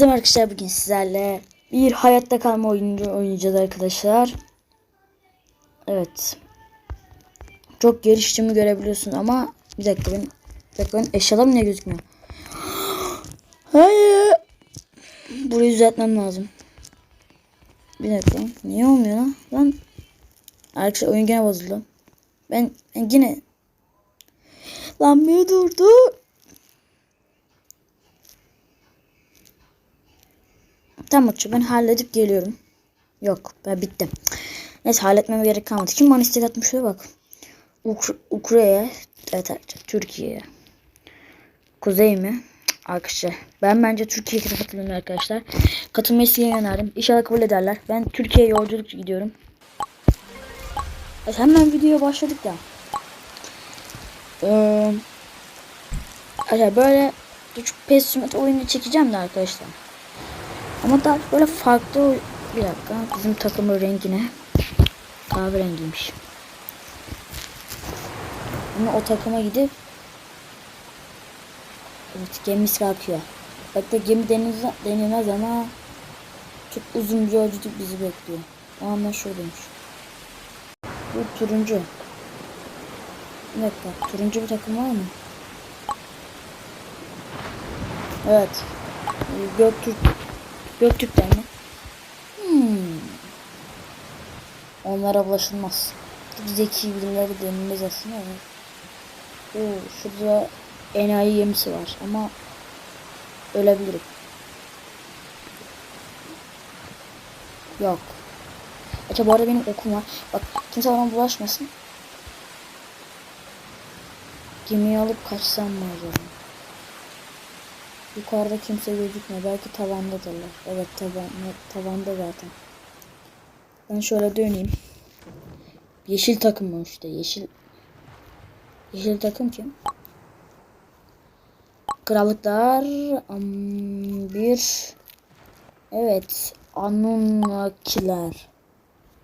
Hepinize arkadaşlar bugün sizlerle bir hayatta kalma oyunu oynayacağız arkadaşlar. Evet. Çok geliştiğimi görebiliyorsun ama bir dakika benim, bir dakika benim eşyalarım niye gözükmüyor? Hayır. Burayı düzeltmem lazım. Bir dakika. Niye olmuyor lan? Lan. Arkadaşlar oyun gene bozuldu. Ben, ben yine Lan bir durdu. Tamam Utku ben halledip geliyorum. Yok ben bittim. Neyse halletmeme gerek kalmadı. Kim bana istek atmış şöyle bak. Ukra Ukrayna. Evet Türkiye'ye. Kuzey mi? Arkadaşlar ben bence Türkiye'ye katılıyorum arkadaşlar. Katılmayı size önerdim. İnşallah kabul ederler. Ben Türkiye'ye yolculuk gidiyorum. Evet, hemen videoya başladık ya. Ee, böyle küçük PES oyunu çekeceğim de arkadaşlar. Ama daha böyle farklı bir dakika bizim takımın rengine kahverengiymiş. Ama o takıma gidip Evet gemisi kalkıyor. Bak gemi deniz, denilmez ama çok uzun bir yolculuk bizi bekliyor. O şuradaymış. Bu turuncu. Bir dakika turuncu bir takım var mı? Evet. Ee, Göktürk Göktürkler mi? Hmm. Onlara bulaşılmaz. Zeki birileri denilmez aslında ama. Oo, şurada enayi gemisi var ama ölebilirim. Yok. Acaba bu arada benim okum var. Bak kimse bana bulaşmasın. Gemiyi alıp kaçsam mı acaba? Yukarıda kimse gözükmüyor. Belki tavandadırlar. Evet tavan, tavanda zaten. Ben şöyle döneyim. Yeşil takım mı işte? Yeşil Yeşil takım kim? Krallıklar am, bir Evet Anunnakiler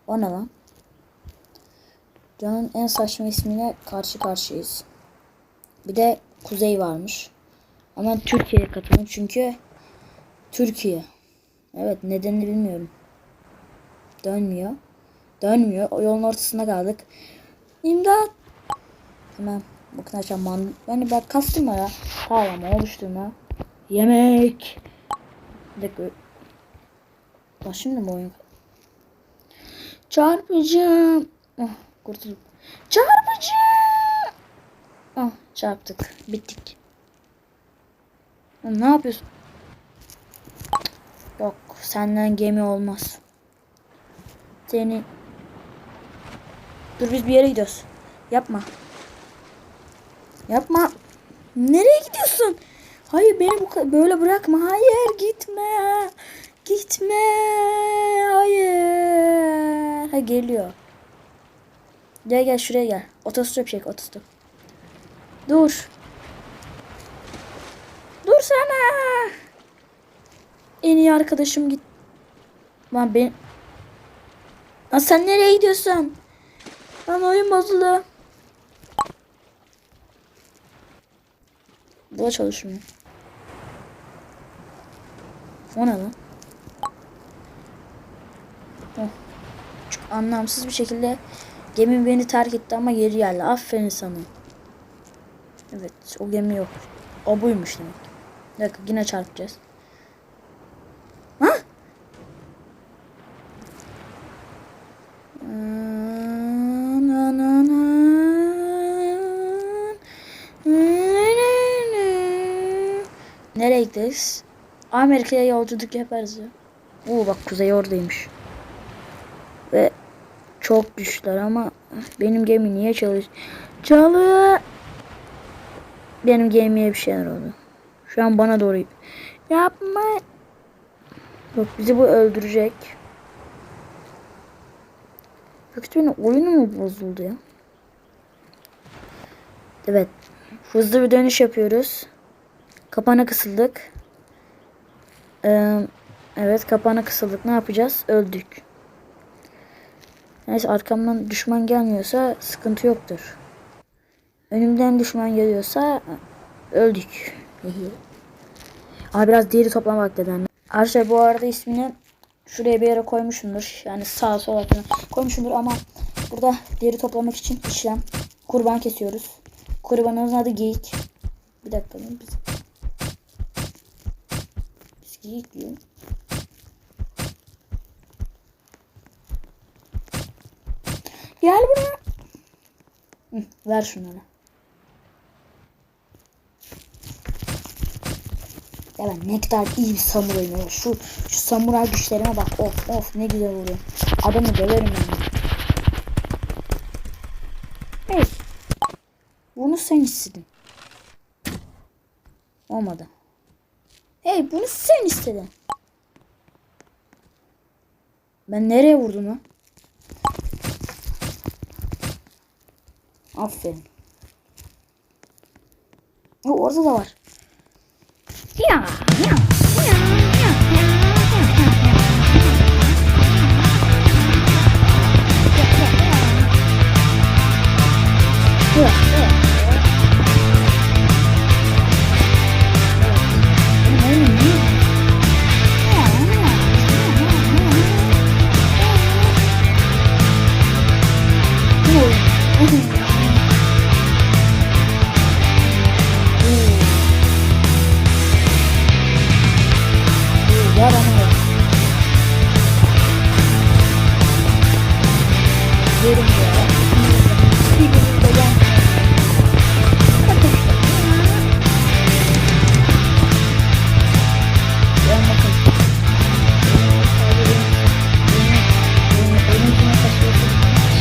O ne lan? Canın en saçma ismine karşı karşıyayız. Bir de Kuzey varmış. Ama Türkiye'ye katıldım çünkü Türkiye. Evet nedenini bilmiyorum. Dönmüyor. Dönmüyor. O yolun ortasında kaldık. İmdat. Hemen bakın açalım. Man yani ben kastım ya. Sağlama oluşturma. Yemek. Bir dakika. Bak şimdi mi oyun? Çarpıcım. Oh, kurtuldum. Çarpıcım. Oh, çarptık. Bittik. Oğlum Ne yapıyorsun? Yok senden gemi olmaz. Seni Dur biz bir yere gidiyoruz. Yapma. Yapma. Nereye gidiyorsun? Hayır beni bu böyle bırakma. Hayır gitme. Gitme. Hayır. Ha geliyor. Gel gel şuraya gel. Otostop çek otostop. Dur. Dur sana. En iyi arkadaşım git. Lan ben... Lan sen nereye gidiyorsun? Lan oyun bozuldu. Bu da çalışmıyor. O ne lan? Oh. Çok anlamsız bir şekilde gemi beni terk etti ama geri geldi. Aferin sana. Evet o gemi yok. O buymuş demek. Bir dakika yine çarpacağız. Ha? Nereye gideriz? Amerika'ya yolculuk yaparız ya. Oo bak kuzey oradaymış. Ve çok güçler ama benim gemi niye çalış? Çalıyor. Benim gemiye bir şeyler oldu. Şu an bana doğru. Yapma. Yok bizi bu öldürecek. Yoksa benim oyunu mu bozuldu ya? Evet. Hızlı bir dönüş yapıyoruz. Kapana kısıldık. Ee, evet kapana kısıldık. Ne yapacağız? Öldük. Neyse arkamdan düşman gelmiyorsa sıkıntı yoktur. Önümden düşman geliyorsa öldük. Abi biraz deri toplamak dedim. Arkadaşlar bu arada ismini şuraya bir yere koymuşumdur. Yani sağa sola koymuşumdur ama burada deri toplamak için işlem. Kurban kesiyoruz. Kurbanımızın adı geyik. Bir dakika lan biz. Biz geyik diyor. Gel buraya. Hı, ver şunları. Ya ben ne kadar iyi bir samurayım ya. Şu, şu samuray güçlerime bak. Of of ne güzel vuruyor. Adamı döverim ben. Hey. Bunu sen istedin. Olmadı. Hey bunu sen istedin. Ben nereye vurdum lan? Aferin. O orada da var. Ya ya taşıyorsun.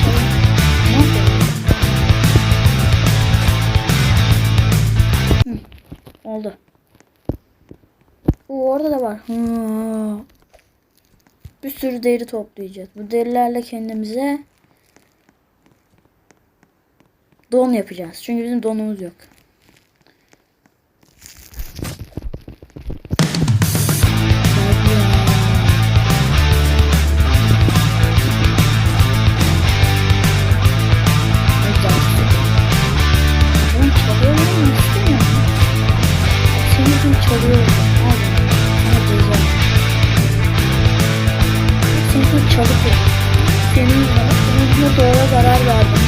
Şey, ne yapıyorsun? Hı, Oldu. Oo, orada da var. Hı. Bir sürü deri toplayacağız. Bu derilerle kendimize don yapacağız. Çünkü bizim donumuz yok. Güzel. Çalıyorum için çalıyorum. Senin yüzüne, senin yüzüne doğru zarar verdim.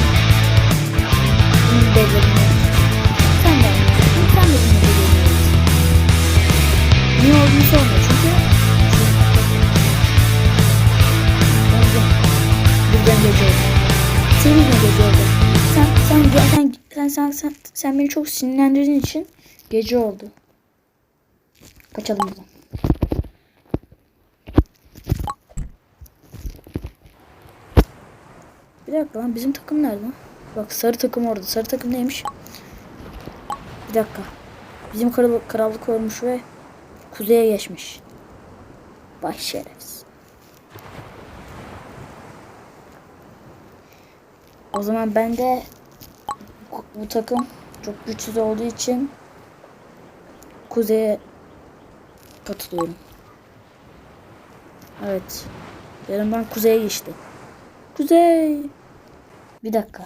Sen, sen, beni çok sinirlendirdiğin için gece oldu. Kaçalım buradan. Bir dakika lan bizim takım nerede? Bak sarı takım orada. Sarı takım neymiş? Bir dakika. Bizim kral krallık olmuş ve kuzeye geçmiş. Baş şerefsiz. O zaman ben de bu, takım çok güçsüz olduğu için kuzeye katılıyorum. Evet. Yanımdan kuzeye geçti. Kuzey. Bir dakika.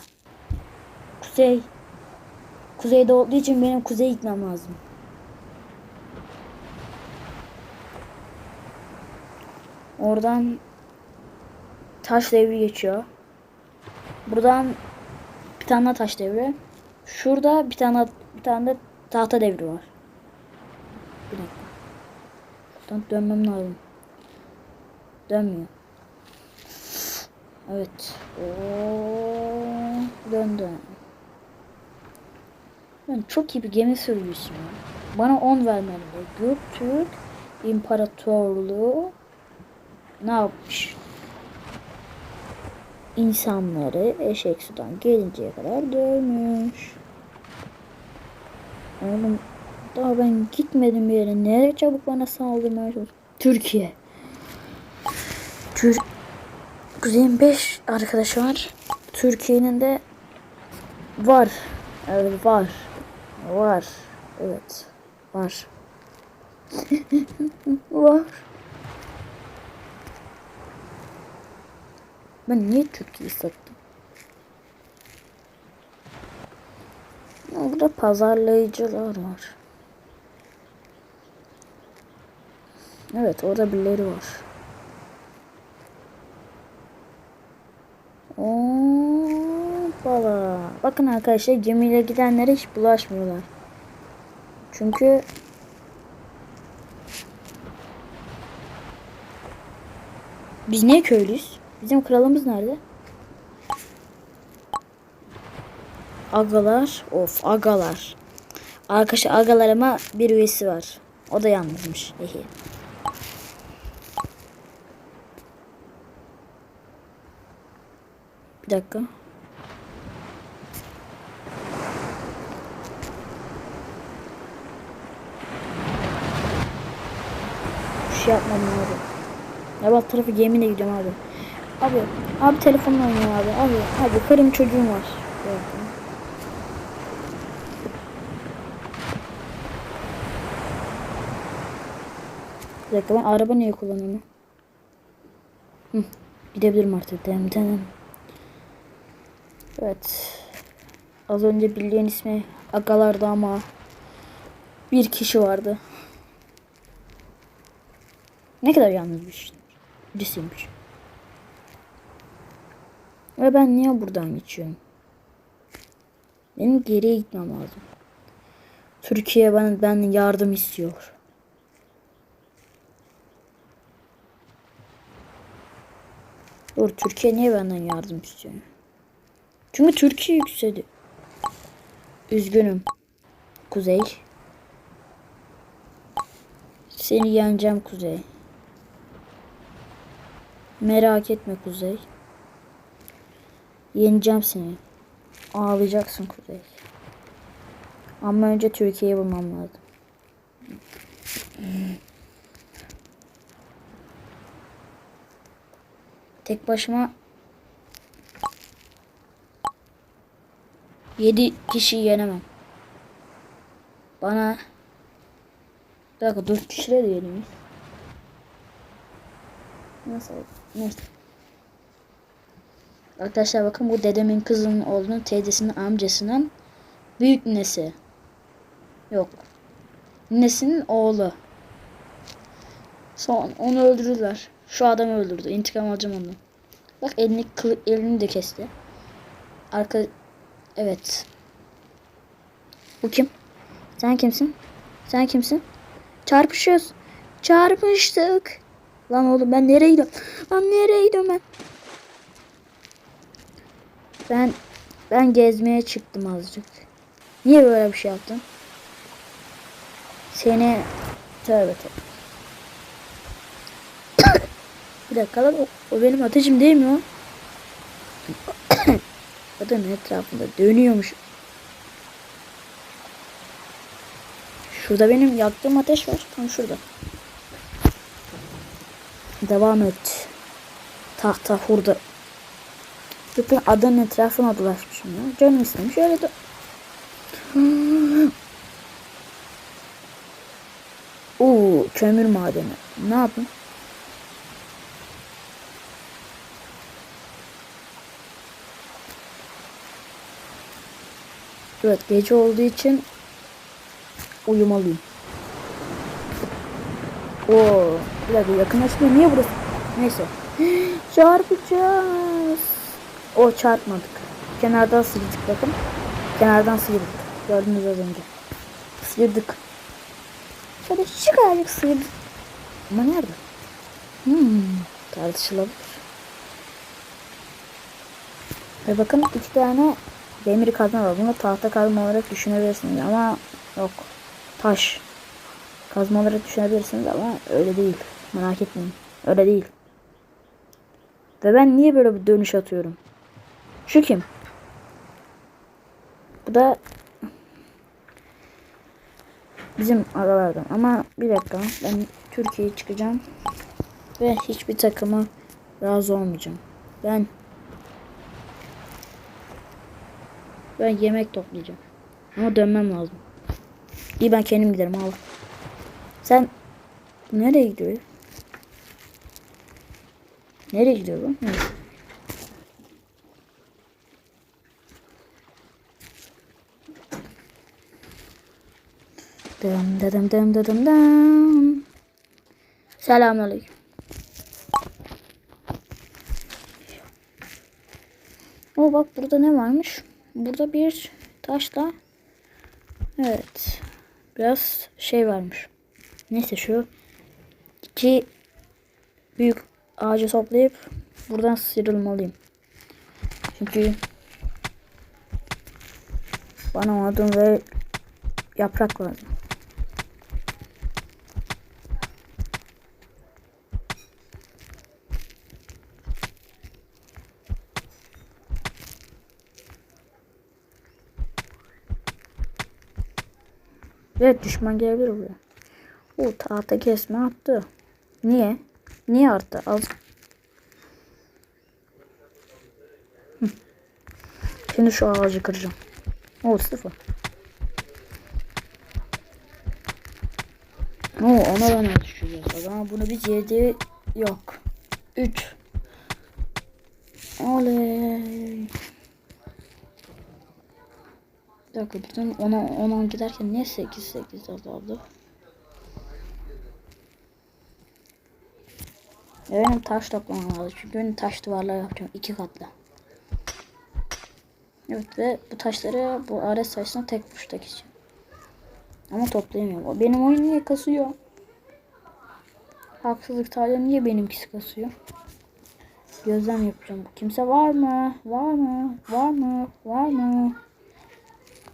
Kuzey. Kuzeyde olduğu için benim kuzeye gitmem lazım. Oradan taş devri geçiyor. Buradan tane daha taş devri. Şurada bir tane bir tane de tahta devri var. Bir dakika. Şuradan dönmem lazım. Dönmüyor. Evet. Oo, döndü. Ben çok iyi bir gemi sürücüsüyüm. Bana 10 vermeli. Göktürk İmparatorluğu ne yapmış? İnsanları eşek sudan gelinceye kadar dövmüş. Oğlum daha ben gitmedim bir yere. Nereye çabuk bana saldırmaya? Türkiye. Tür Kuzey'in 5 arkadaşı var. Türkiye'nin de var. Evet var. Var. Evet. Var. var. Ben niye Türkiye'yi sattım? Ya Burada pazarlayıcılar var. Evet orada birileri var. Hoppala. Bakın arkadaşlar gemiyle gidenlere hiç bulaşmıyorlar. Çünkü biz niye köylüyüz? Bizim kralımız nerede? Agalar. Of agalar. Arkadaşlar agalarıma bir üyesi var. O da yalnızmış. Ehe. Bir dakika. Bir şey yapmadım abi. Ya bak tarafı gemiyle gidiyorum abi. Abi, abi telefonla oynuyor abi. Abi, abi karım çocuğum var. Bir dakika. Ben araba niye kullanıyorum? Hı, gidebilirim artık. Dem dem. Evet. Az önce bildiğin ismi Agalar'da ama bir kişi vardı. Ne kadar yalnız bir birisiymiş. Ve ben niye buradan geçiyorum? Benim geriye gitmem lazım. Türkiye bana ben yardım istiyor. Dur Türkiye niye benden yardım istiyor? Çünkü Türkiye yükseldi. Üzgünüm. Kuzey. Seni yeneceğim Kuzey. Merak etme Kuzey. Yeneceğim seni. Ağlayacaksın Kuzey. Ama önce Türkiye'yi bulmam lazım. Tek başıma 7 kişi yenemem. Bana bir dakika 4 kişiyle de yenemeyiz. Nasıl? Neyse. Arkadaşlar bakın bu dedemin kızının oğlunun teyzesinin amcasının büyük nesi. Yok. Nesinin oğlu. Son onu öldürdüler. Şu adamı öldürdü. İntikam alacağım onu. Bak elini kılı, elini de kesti. Arka evet. Bu kim? Sen kimsin? Sen kimsin? Çarpışıyoruz. Çarpıştık. Lan oğlum ben nereye gidiyorum? Lan nereye gidiyorum ben? Ben ben gezmeye çıktım azıcık. Niye böyle bir şey yaptın? Seni tövbe tövbe. bir dakika lan o, o benim ateşim değil mi o? Adamın etrafında dönüyormuş. Şurada benim yaktığım ateş var. Tam şurada. Devam et. Tahta hurda. Bütün adanın etrafına dolaşmışım ya. Canım istemiş öyle de. Oo, kömür madeni. Ne yapayım? Evet gece olduğu için uyumalıyım. Oo, bir dakika yakınlaşmıyor. Niye burası? Neyse. Çarpacağız. O çarpmadık. Kenardan sıyırdık bakın. Kenardan sıyırdık. Gördünüz az önce. Sıyırdık. Şöyle şu kadarcık sıyırdık. Ama nerede? Hmm, tartışılabilir. Ve bakın iki tane demir kazma var. Bunu tahta kazma olarak düşünebilirsiniz ama yok. Taş. Kazma olarak düşünebilirsiniz ama öyle değil. Merak etmeyin. Öyle değil. Ve ben niye böyle bir dönüş atıyorum? Şu kim? Bu da bizim aralardan. Ama bir dakika ben Türkiye'ye çıkacağım. Ve hiçbir takıma razı olmayacağım. Ben ben yemek toplayacağım. Ama dönmem lazım. İyi ben kendim giderim al. Sen nereye gidiyor? Nereye gidiyor bu? Dım dım dım dım dım dım. Selamünaleyküm. O bak burada ne varmış? Burada bir taşla Evet. Biraz şey varmış. Neyse şu iki büyük ağacı toplayıp buradan sıyrılmalıyım. Çünkü bana odun ve yaprak lazım. Evet düşman gelebilir buraya. O tahta kesme attı. Niye? Niye arttı? Az. Şimdi şu ağacı kıracağım. O sıfır. Oo, ona ben düşeceğiz. O zaman bunu biz yedi yok. 3 Oley. Bir dakika buradan 10'a 10'a giderken niye 8 8 azaldı? Benim taş toplamam lazım çünkü benim taş duvarlar yapacağım iki katlı. Evet ve bu taşları bu ares sayısına tek vuruşta geçeceğim. Ama toplayamıyorum. Benim oyun niye kasıyor? Haksızlık tarihi niye benimkisi kasıyor? Gözlem yapacağım. Kimse var mı? Var mı? Var mı? Var mı?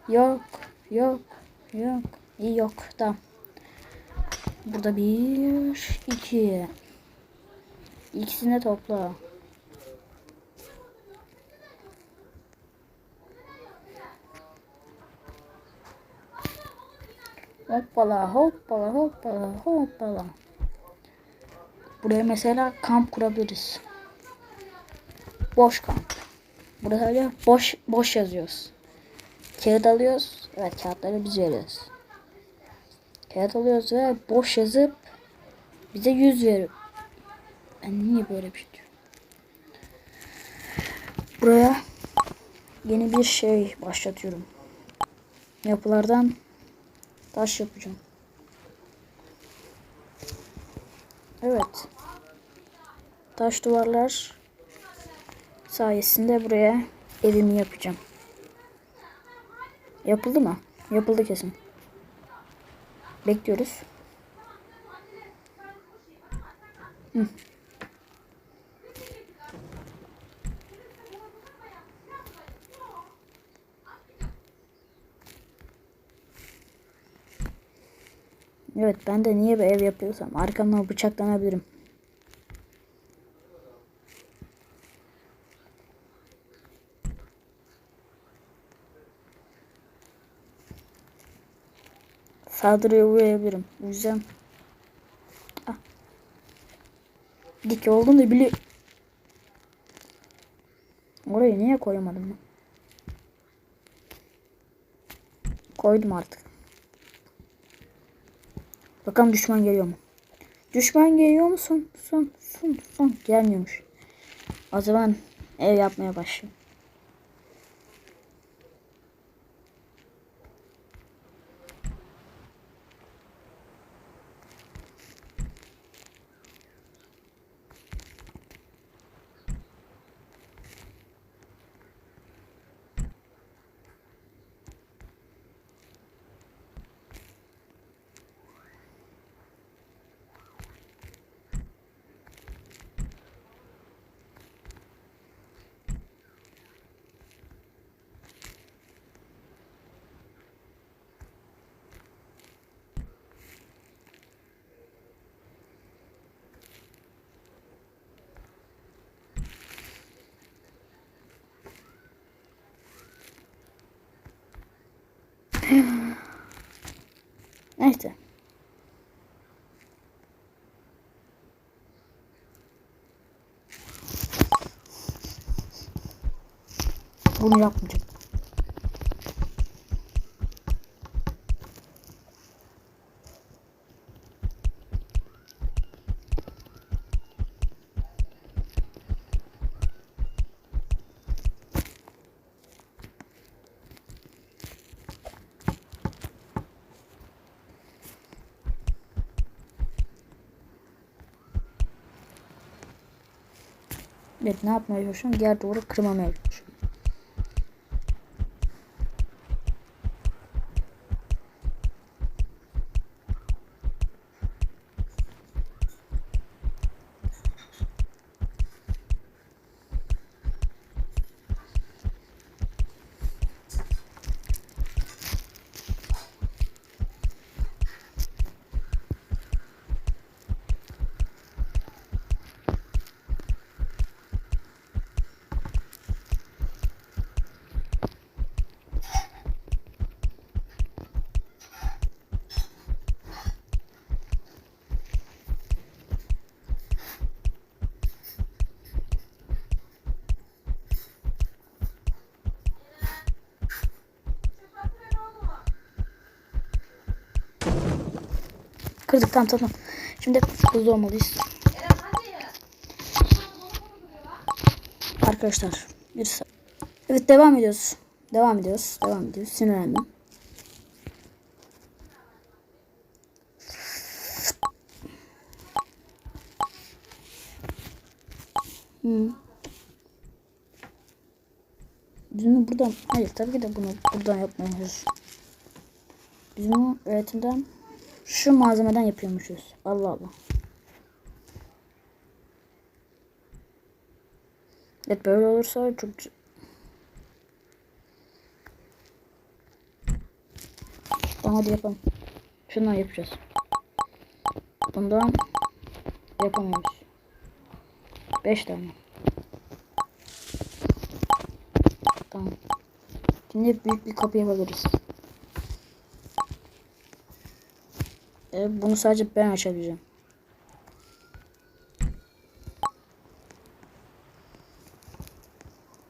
Yok. Yok. Yok. Yok. Tamam. Burada bir, iki. İkisini topla. Hoppala hoppala hoppala hoppala. Buraya mesela kamp kurabiliriz. Boş kamp. Burada öyle boş boş yazıyoruz. Kağıt alıyoruz. Evet kağıtları biz veriyoruz. Kağıt alıyoruz ve boş yazıp bize yüz veriyor. Ben niye böyle bir şey diyorum? Buraya yeni bir şey başlatıyorum. Yapılardan taş yapacağım. Evet. Taş duvarlar sayesinde buraya evimi yapacağım. Yapıldı mı? Yapıldı kesin. Bekliyoruz. Hı. Evet ben de niye bir ev yapıyorsam arkamdan bıçaklanabilirim. Saldırıya uğrayabilirim. O yüzden ah. dik oldum da bile Orayı niye koyamadım ben? Koydum artık. Bakalım düşman geliyor mu? Düşman geliyor mu? Son, son, son, son. Gelmiyormuş. O zaman ev yapmaya başlayayım. Neyse. Bunu yapmayacağım. Evet ne yapmaya çalışıyorum? Diğer duvarı kırmamaya çalışıyorum. Kırdık tamam tamam. Şimdi hızlı olmalıyız. Arkadaşlar bir Evet devam ediyoruz. Devam ediyoruz. Devam ediyoruz. Sinirlendim. Hmm. Bunu buradan, hayır tabii ki de bunu buradan yapmıyoruz. Biz bunu üretimden şu malzemeden yapıyormuşuz. Allah Allah. Evet böyle olursa çok Tamam hadi yapalım. Şundan yapacağız. Bundan yapamıyoruz. 5 tane. Tamam. Şimdi büyük bir kapı yapabiliriz. E, bunu sadece ben açabileceğim.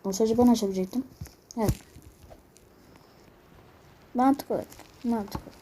Bunu sadece ben açabilecektim. Evet. Mantıklı. Mantıklı.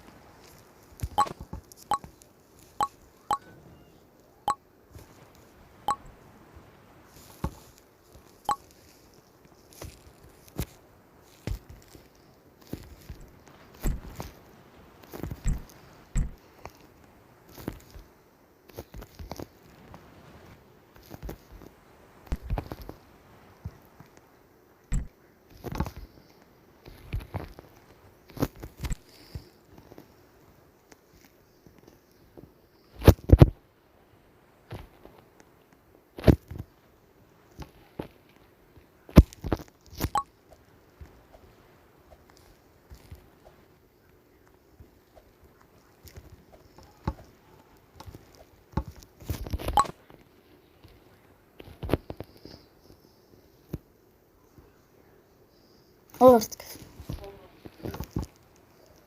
Olmasın kız.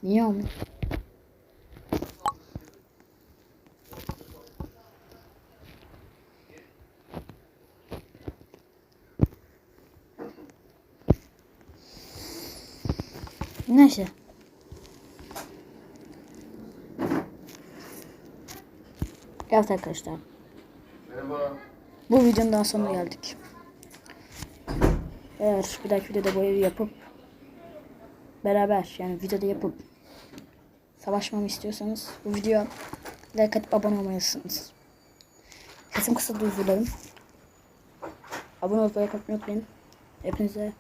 Niye olmuyor? Neyse. Evet arkadaşlar. Merhaba. Bu videonun daha sonuna geldik. Eğer bir dahaki videoda bu evi yapıp beraber yani videoda yapıp savaşmamı istiyorsanız bu videoya like atıp abone olmalısınız. Sesim kısa özür. Abone olup like atmayı unutmayın. Hepinize